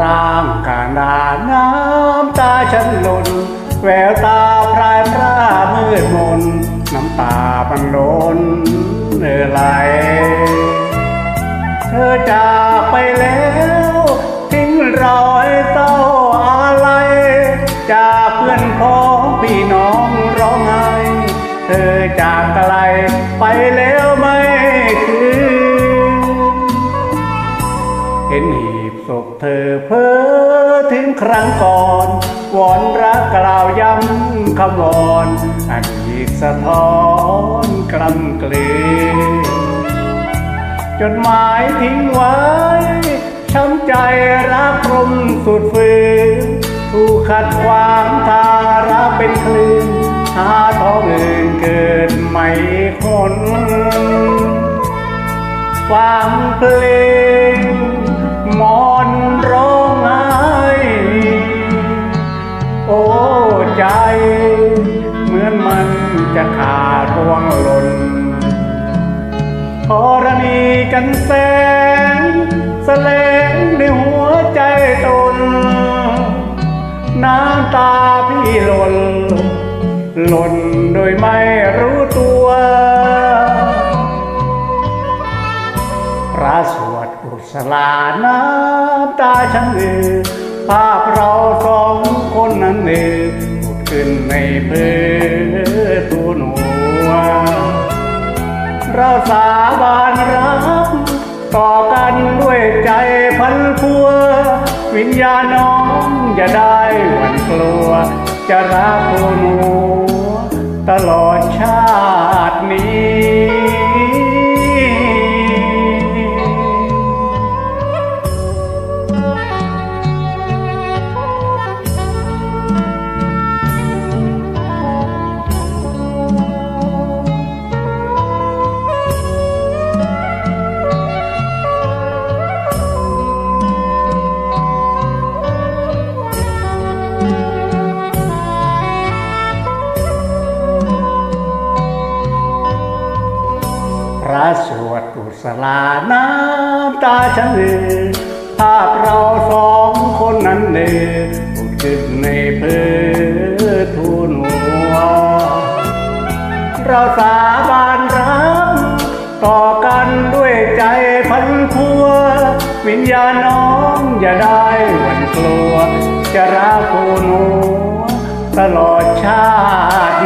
ร่างกาดาน้ำตาฉันหล่นแววตาพรายพร่ามืดมน น้ำตามันล้นเอ่อไหลเธอจากไปแล้วทิ้งรอยเศร้าอะไร จากเพื่อนพ้องพี่น้องร้องไห้เธอจากไกลไปแล้วไม่คืนเห็นหี บเธอเพ้อถึงครั้งก่อนวอนรักกล่าวย้ำคำวอนอดีตสะท้อนกลำเกลือจดหมายทิ้งไว้ช้ำใจรักรมสุดฝืนผู้ขัดขวางทาระเป็นคลื่นหาท้องอื่นเกิดไม่คนฟังเพลง มอนร้องไห้โอ้ใจ เหมือนมันจะขาดร่วงหล่นธรณีกันแสงแสลงในหัวใจตน น้ำตาพี่หล่นหล่นโดยไม่รู้ตัว ดกุศลาน้ำตาฉันเอือภาพเราสองคนนั้นเออผุดขึ้นในเพื่อตัวหนัวเราสาบานรักต่อกันด้วยใจพันพัว วิญญาณน้องอย่าได้หวั่นกลัว จะรักคุณหัวตลอดชาตินี้ ระสวดกุศลาน้ำตาฉันเอือภาพเราสองคนนั้นเนือพูดขึ้นในเพื่อทูลหัว เราสาบานรักต่อกันด้วยใจพันพัว วิญญาณน้องอย่าได้หวั่นกลัว จะรักคุณหัวตลอดชาติ